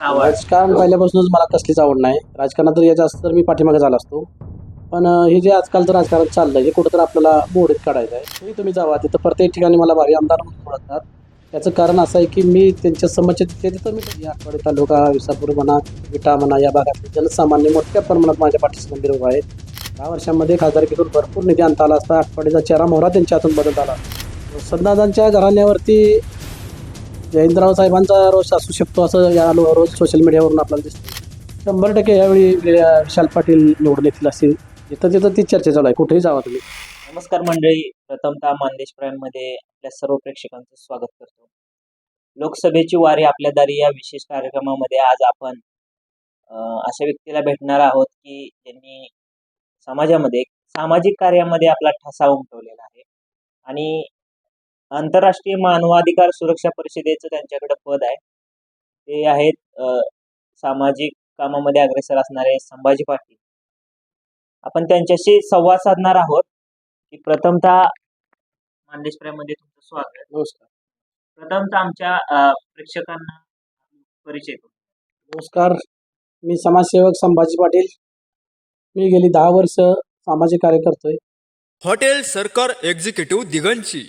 राजकारण पहिल्यापासूनच मला कसलीच आवड नाही. राजकारणात जर यायचं असतं तर मी पाठीमागे झाला असतो. पण हे जे आजकालचं राजकारण चाललंय हे कुठं तर आपल्याला मोडीत काढायचं आहे. तुम्ही तुम्ही जावा. तिथं प्रत्येक ठिकाणी मला भारी आमदार म्हणून ओळखतात. याचं कारण असं आहे की मी त्यांच्या समस्या तिथे तिथं मी आठवडे तालुका विसापूर म्हणा विटा म्हणा या भागातले जनसामान्य मोठ्या प्रमाणात माझ्या पाठीशी मंदिर उभं आहेत. दहा वर्षामध्ये खासदारकीतून भरपूर निधी आणता आला असता. आठवड्याचा चेहरा मोहरा त्यांच्या हातून बदलत आला संदाजांच्या घराण्यावरती जयंतराव साहेबांचा रोष असू शकतो असं या रोज सोशल मीडियावरून आपल्याला दिसतं. शंभर टक्के यावेळी विशाल पाटील निवडून येतील असेल जिथं तिथं ती चर्चा चालू आहे. कुठेही जावा तुम्ही. नमस्कार मंडळी. प्रथमतः मानदेश प्राईममध्ये आपल्या सर्व प्रेक्षकांचं स्वागत करतो. लोकसभेची वारी आपल्या दारी या विशेष कार्यक्रमामध्ये आज आपण अशा व्यक्तीला भेटणार आहोत की ज्यांनी समाजामध्ये सामाजिक कार्यामध्ये आपला ठसा उमटवलेला आहे. आणि आंतरराष्ट्रीय मानवाधिकार सुरक्षा परिषदेचं त्यांच्याकडे पद आहे. ते आहेत सामाजिक कामामध्ये अग्रेसर असणारे संभाजी पाटील. आपण त्यांच्याशी संवाद साधणार आहोत. की प्रथमतः मानदेशमध्ये तुमचं स्वागत नमस्कार. प्रथमतः आमच्या प्रेक्षकांना परिचय. नमस्कार. मी समाजसेवक संभाजी पाटील. मी गेली दहा वर्ष सामाजिक कार्य करतोय हॉटेल सरकार एक्झिक्युटिव्ह दिगंची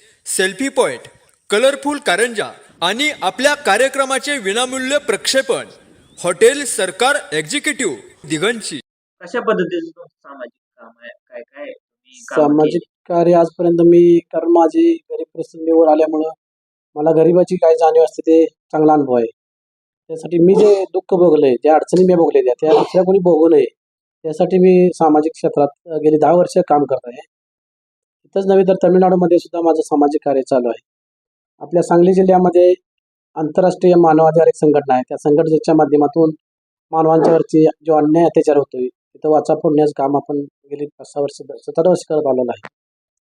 सेल्फी पॉइंट कलरफुल कारंजा आणि आपल्या कार्यक्रमाचे विनामूल्य प्रक्षेपण. हॉटेल सरकार एक्झिक्युटिव्ह दिगंची कशा पद्धतीचं तुमचं सामाजिक काम आहे? काय काय तुम्ही कामं सामाजिक कार्य आजपर्यंत मी कारण माझी गरीब परिस्थितीवर आल्यामुळं मला गरिबाची काय जाणीव असते ते चांगला अनुभव आहे. त्यासाठी मी जे दुःख भोगलंय त्या अडचणी मी भोगलेल्या त्या दुसऱ्या कोणी भोगू नये. त्यासाठी मी सामाजिक क्षेत्रात अ, गेली दहा वर्ष काम करत आहे. इथंच नव्हे तर तमिळनाडूमध्ये सुद्धा माझं सामाजिक कार्य चालू आहे. आपल्या सांगली जिल्ह्यामध्ये आंतरराष्ट्रीय मानवाधिकार एक संघटना आहे. त्या संघटनेच्या माध्यमातून मानवांच्यावरची जो अन्याय अत्याचार होतोय तिथं वाचा फोडण्याचं काम आपण गेली पाच सहा वर्ष सतरा वर्ष करत आलेलो आहे.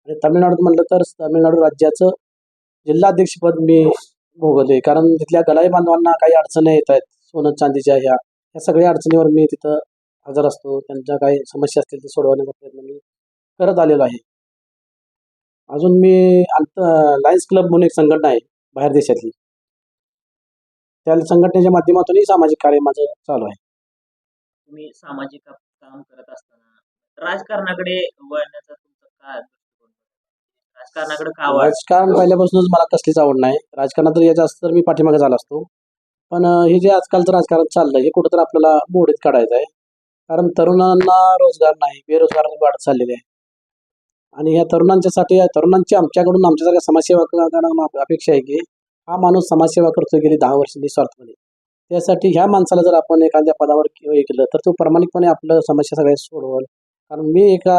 आणि तमिळनाडूत म्हणलं तर तमिळनाडू राज्याचं जिल्हाध्यक्षपद मी भोगवले कारण तिथल्या गलाई बांधवांना काही अडचणी येत आहेत. सोनं चांदीच्या ह्या या सगळ्या अडचणीवर मी तिथं हजर असतो. त्यांच्या काही समस्या असतील ते सोडवण्याचा प्रयत्न मी करत आलेलो आहे. अजून मी आंत लायन्स क्लब म्हणून एक संघटना आहे बाहेर देशातली. त्या संघटनेच्या माध्यमातूनही सामाजिक कार्य माझं चालू आहे. तुम्ही सामाजिक का- काम करत असताना राजकारणाकडे वळण्याचा तुमचा काय? राजकारणाकडे का राजकारण पहिल्यापासूनच मला कसलीच आवड नाही. राजकारणात जर यायचं असतं तर मी पाठीमागे झाला असतो. पण हे जे आजकालचं राजकारण चाललंय हे कुठं तर आपल्याला मोडीत काढायचं आहे. कारण तरुणांना रोजगार नाही बेरोजगार वाढत चाललेले आहे. आणि या तरुणांच्यासाठी या तरुणांची आमच्याकडून आमच्यासारख्या समाजसेवा अपेक्षा आहे की हा माणूस समाजसेवा करतो गेली दहा वर्ष निस्वार्थपणे. त्यासाठी ह्या माणसाला जर आपण एखाद्या पदावर किंवा हे केलं तर तो प्रामाणिकपणे आपलं समस्या सगळ्या सोडवल. कारण मी एका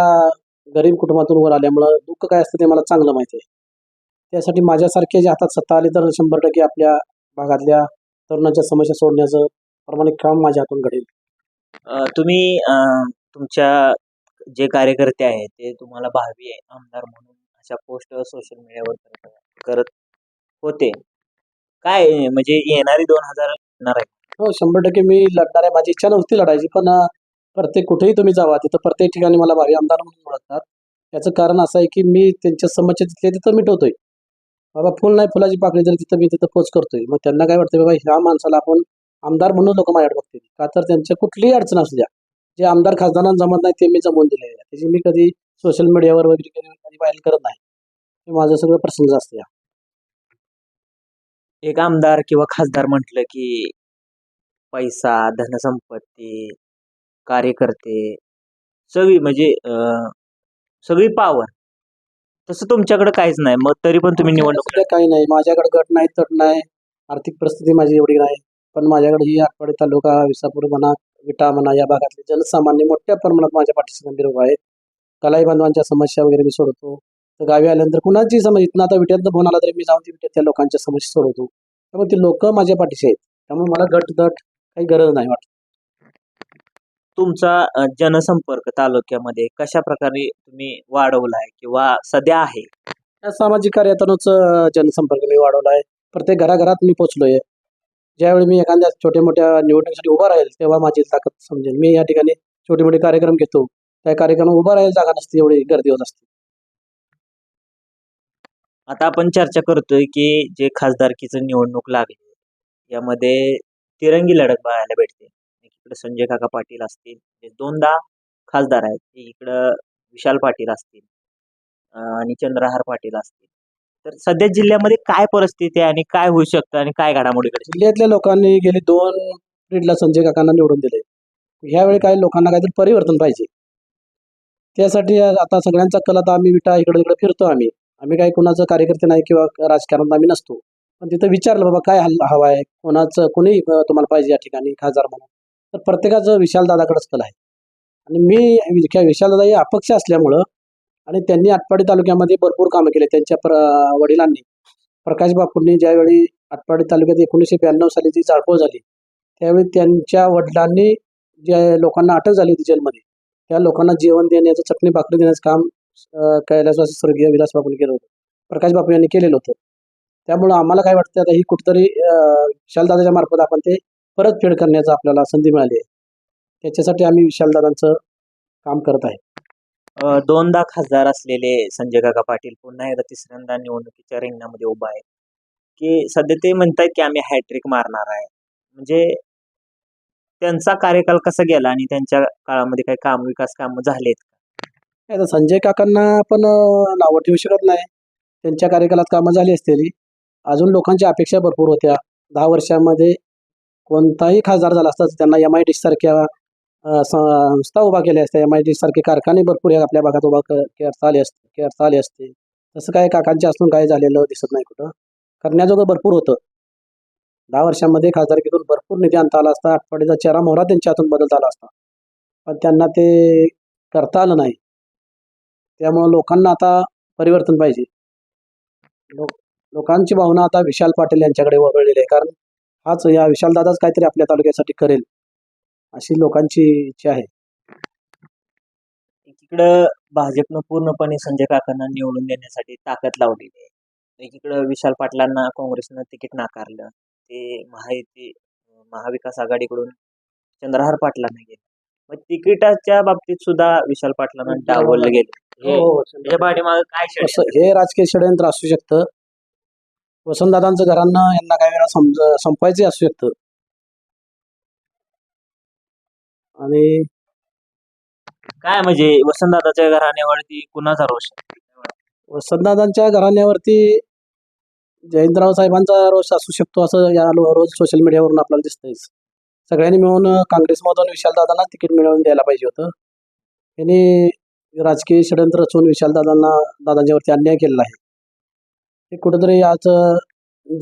गरीब कुटुंबातून वर आल्यामुळं दुःख काय असतं ते मला चांगलं माहिती आहे. त्यासाठी माझ्यासारखे जे हातात सत्ता आली तर शंभर टक्के आपल्या भागातल्या तरुणांच्या समस्या सोडण्याचं प्रामाणिक काम माझ्या हातून घडेल. तुम्ही तुमच्या जे कार्यकर्ते आहेत ते तुम्हाला भावी आमदार म्हणून अशा पोस्ट सोशल मीडियावर करत करत होते. काय म्हणजे येणारी दोन हजार येणार आहे. हो शंभर टक्के मी लढणार आहे. माझी इच्छा नव्हती लढायची पण अं, प्रत्येक कुठेही तुम्ही जावा तिथं प्रत्येक ठिकाणी मला भावी आमदार म्हणून ओळखतात. याचं कारण असं आहे की मी त्यांच्या समस्या तिथल्या तिथं मिटवतोय. बाबा फुल नाही फुलाची पाकळी जर तिथं मी तिथं पोच करतोय मग त्यांना काय वाटतं बाबा ह्या माणसाला आपण आमदार म्हणून लोक माझ्याकडे बघतील. का तर त्यांच्या कुठलीही अडचण असू द्या. जे आमदार खासदारांना जमत नाही ते मी जमवून दिले आहे. त्याची मी कधी सोशल मीडियावर वगैरे कधी कधी व्हायरल करत नाही. हे माझं सगळं पर्सनल असतं एक आमदार किंवा खासदार म्हटलं की पैसा धनसंपत्ती कार्यकर्ते सगळी म्हणजे अं, सगळी पावर तसं तुमच्याकडे काहीच नाही. मग तरी पण तुम्ही निवडणूक काही नाही. माझ्याकडे गट नाही तट नाही. आर्थिक परिस्थिती माझी एवढी नाही. पण माझ्याकडे ही आठवडे तालुका विसापूर म्हणा विटा म्हणा या भागातले जनसामान्य मोठ्या प्रमाणात माझ्या पाठीशी मंदिर उभा आहेत. कलाई बांधवांच्या समस्या वगैरे मी सोडवतो. तर गावी आल्यानंतर कुणाची समस्या इथनं आता विट्यातनं फोन आला तरी मी जाऊन ती विट्यातल्या लोकांच्या समस्या सोडवतो. त्यामुळे ते लोक माझ्या पाठीशी आहेत. त्यामुळे मला गट दट काही गरज नाही वाटत. तुमचा जनसंपर्क तालुक्यामध्ये कशा प्रकारे तुम्ही वाढवलाय किंवा सध्या आहे? या सामाजिक कार्यातूनच जनसंपर्क मी वाढवला आहे प्रत्येक घराघरात मी पोचलोय ज्यावेळी मी एखाद्या छोट्या मोठ्या निवडणुकीसाठी उभा राहील तेव्हा माझी ताकद समजेल. मी या ठिकाणी छोटे मोठे कार्यक्रम घेतो. त्या कार्यक्रम उभा राहील जागा नसते एवढी गर्दी होत असते. आता आपण चर्चा करतोय की जे खासदारकीचं निवडणूक लागली यामध्ये तिरंगी लढत बघायला भेटते. इकडे संजय काका पाटील असतील जे दोनदा खासदार आहेत इकडं विशाल पाटील असतील आणि चंद्रहार पाटील असतील. तर सध्या जिल्ह्यामध्ये काय परिस्थिती आहे आणि काय होऊ शकतं आणि काय घडामोडी घडतील जिल्ह्यातल्या लोकांनी गेली दोन पिढीला संजय काकांना निवडून दिले. ह्यावेळी काही लोकांना काहीतरी परिवर्तन पाहिजे. त्यासाठी आता सगळ्यांचा कल आता आम्ही विटा इकडे तिकडे फिरतो आम्ही. आम्ही काही कोणाचं कार्यकर्ते नाही किंवा राजकारणात आम्ही नसतो. पण तिथं विचारलं बाबा काय हल हवा आहे? कोणाचं कोणी तुम्हाला पाहिजे या ठिकाणी खासदार म्हणून? तर प्रत्येकाचं विशालदादाकडेच कल आहे. आणि मी विशालदादा हे अपक्ष असल्यामुळं आणि त्यांनी आटपाडी तालुक्यामध्ये भरपूर कामं केले. त्यांच्या प्र वडिलांनी. प्रकाश बापूंनी ज्यावेळी आटपाडी तालुक्यात एकोणीसशे ब्याण्णव साली जी जाळपोळ झाली त्यावेळी त्यांच्या वडिलांनी ज्या लोकांना अटक झाली होती जेलमध्ये त्या लोकांना जेवण देण्याचं चटणी भाकरी देण्याचं काम कैलासवासी स्वर्गीय विलास बापूंनी केलं होतं. प्रकाश बापू यांनी केलेलं होतं. त्यामुळं आम्हाला काय वाटतं आता ही कुठंतरी विशालदादाच्या मार्फत आपण ते परतफेड करण्याचं आपल्याला संधी मिळाली आहे. त्याच्यासाठी आम्ही विशालदादांचं काम करत आहे. अ, दोनदा खासदार असलेले संजय काका पाटील पुन्हा एकदा तिसऱ्यांदा निवडणुकीच्या रिंगणामध्ये उभा आहे की सध्या ते म्हणतायत की आम्ही हॅट्रिक मारणार आहे. म्हणजे त्यांचा कार्यकाल कसा गेला आणि त्यांच्या काळामध्ये काही काम विकास कामं झालेत आता संजय काकांना आपण अं, नावं ठेवू शकत नाही. त्यांच्या कार्यकालात कामं झाली असतील. अजून लोकांच्या अपेक्षा भरपूर होत्या. दहा वर्षामध्ये कोणताही खासदार झाला असता त्यांना एम आय डी सारख्या संस्था उभा केल्या असत्या एम आय डी सारखे कारखाने भरपूर आपल्या भागात उभा क- करता आले असते करता आले असते. तसं काय काकांच्या असून काय झालेलं दिसत नाही कुठं. करण्याजोगं भरपूर होतं. दहा वर्षामध्ये खासदारकीतून भरपूर निधी आणता आला असता. आठवड्याचा चेहरा मोहरा त्यांच्या हातून बदल झाला असता. पण त्यांना ते करता आलं नाही. त्यामुळं लोकांना आता परिवर्तन पाहिजे. लोक लोकांची भावना आता विशाल पाटील यांच्याकडे वगळलेली आहे. कारण हाच या विशालदादाच काहीतरी आपल्या तालुक्यासाठी करेल. अशी लोकांची इच्छा आहे. एकीकडं भाजपनं पूर्णपणे संजय काकांना निवडून देण्यासाठी ताकद लावलेली आहे. एकीकडं विशाल पाटलांना काँग्रेसनं तिकीट नाकारलं. ते महायुती महाविकास आघाडीकडून चंद्रहार पाटलांना गेलं. मग तिकिटाच्या बाबतीत सुद्धा विशाल पाटलांना डावललं गेलं. हे पाठीमागं काय हे राजकीय षडयंत्र असू शकतं. वसंतदादांचं घरांना यांना काही वेळा समज संपवायचे असू शकतं. आणि काय म्हणजे वसंतदादाच्या घराण्यावरती कुणाचा रोष आहे? वसंतदादांच्या घराण्यावरती जयंतराव साहेबांचा रोष असू शकतो असं या लो- रोज सोशल मीडियावरून आपल्याला दिसतंयच सगळ्यांनी मिळून अं, काँग्रेसमधून विशालदादांना तिकीट मिळवून द्यायला पाहिजे होतं. त्यांनी राजकीय षडयंत्र रचून विशालदादांना दादांच्यावरती अन्याय केलेला आहे. हे कुठंतरी आज अं,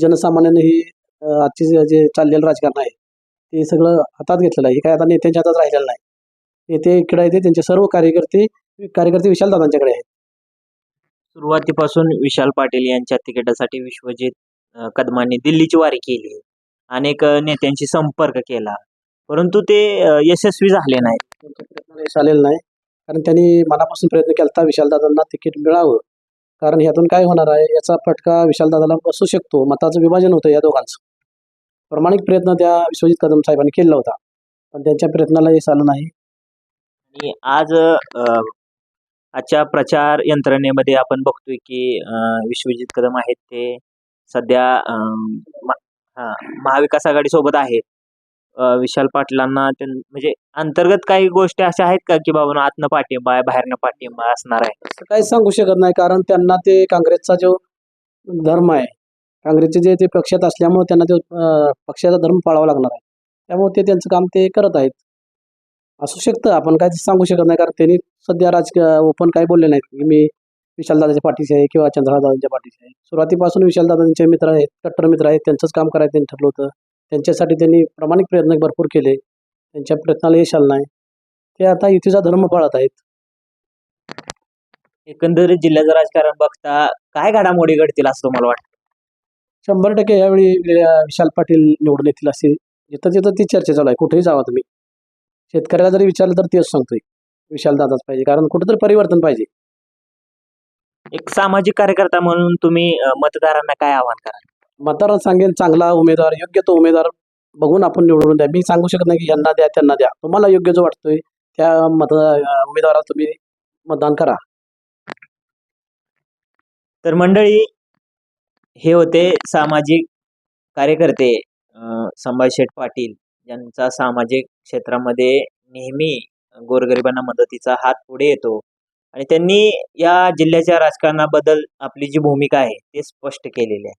जनसामान्याने ही अं, आजची जे- जे चाललेलं राजकारण आहे ते सगळं हातात घेतलेलं आहे. हे काय आता नेत्यांच्या हातात राहिलेलं नाही. नेते इकडे आहेत त्यांचे सर्व कार्यकर्ते कार्यकर्ते विशालदादांच्याकडे आहेत. सुरुवातीपासून विशाल पाटील यांच्या तिकिटासाठी विश्वजित कदमांनी दिल्लीची वारी केली. अनेक नेत्यांशी संपर्क केला. परंतु ते यशस्वी झाले नाहीत. प्रयत्न यश आलेलं नाही. कारण त्यांनी मनापासून प्रयत्न केला विशालदादांना तिकीट मिळावं. कारण ह्यातून काय होणार आहे याचा फटका विशालदादाला बसू शकतो. मताचं विभाजन होतं या दोघांचं. प्रामाणिक प्रयत्न त्या विश्वजित कदम साहेबांनी केला होता. पण त्यांच्या प्रयत्नाला यश आलं नाही. आणि आज अं, आजच्या प्रचार यंत्रणेमध्ये आपण बघतोय की अं, विश्वजित कदम आहेत ते सध्या अं, मा- हा, महाविकास आघाडी सोबत आहेत. अं, विशाल पाटलांना त्यां- म्हणजे अंतर्गत काही गोष्टी अशा आहेत का की बाबा आतनं पाठिंबा आहे बाहेरनं पाठिंबा असणार आहे? असं काही सांगू शकत नाही कारण त्यांना ते काँग्रेसचा जो धर्म आहे काँग्रेसचे जे ते पक्षात असल्यामुळे त्यांना तो पक्षाचा धर्म पाळावा लागणार आहे. त्यामुळे ते त्यांचं काम ते करत आहेत. असू शकतं आपण काय सांगू शकत नाही कारण त्यांनी सध्या राजकीय ओपन काही बोलले नाहीत. की मी विशालदादाच्या पाठीशी आहे किंवा चंद्रहादादांच्या पाठीशी आहे. सुरुवातीपासून विशालदादांचे मित्र आहेत कट्टर मित्र आहेत त्यांचंच काम करायचं त्यांनी ठरलं होतं. त्यांच्यासाठी त्यांनी प्रामाणिक प्रयत्न भरपूर केले. त्यांच्या प्रयत्नाला यश आलं नाही. ते आता युतीचा धर्म पाळत आहेत. एकंदरीत जिल्ह्याचं राजकारण बघता काय घडामोडी घडतील असं तुम्हाला वाटतं? शंभर टक्के यावेळी विशाल पाटील निवडून येतील अशी जिथं तिथं ती चर्चा चालू आहे कुठेही जावा तुम्ही. शेतकऱ्याला जरी विचारलं तर तेच सांगतोय. विशाल दादाच पाहिजे कारण कुठेतरी परिवर्तन पाहिजे. एक सामाजिक कार्यकर्ता म्हणून तुम्ही मतदारांना काय आवाहन कराल? मतदारांना सांगेन चांगला उमेदवार योग्य तो उमेदवार बघून आपण निवडून द्या. मी सांगू शकत नाही की यांना द्या त्यांना द्या. तुम्हाला योग्य जो वाटतोय त्या मत उमेदवाराला तुम्ही मतदान करा. तर मंडळी हे होते सामाजिक कार्यकर्ते अ, संभाजी शेठ पाटील यांचा सामाजिक क्षेत्रामध्ये नेहमी गोरगरिबांना मदतीचा हात पुढे येतो. आणि त्यांनी या जिल्ह्याच्या राजकारणाबद्दल आपली जी भूमिका आहे ते स्पष्ट केलेली आहे.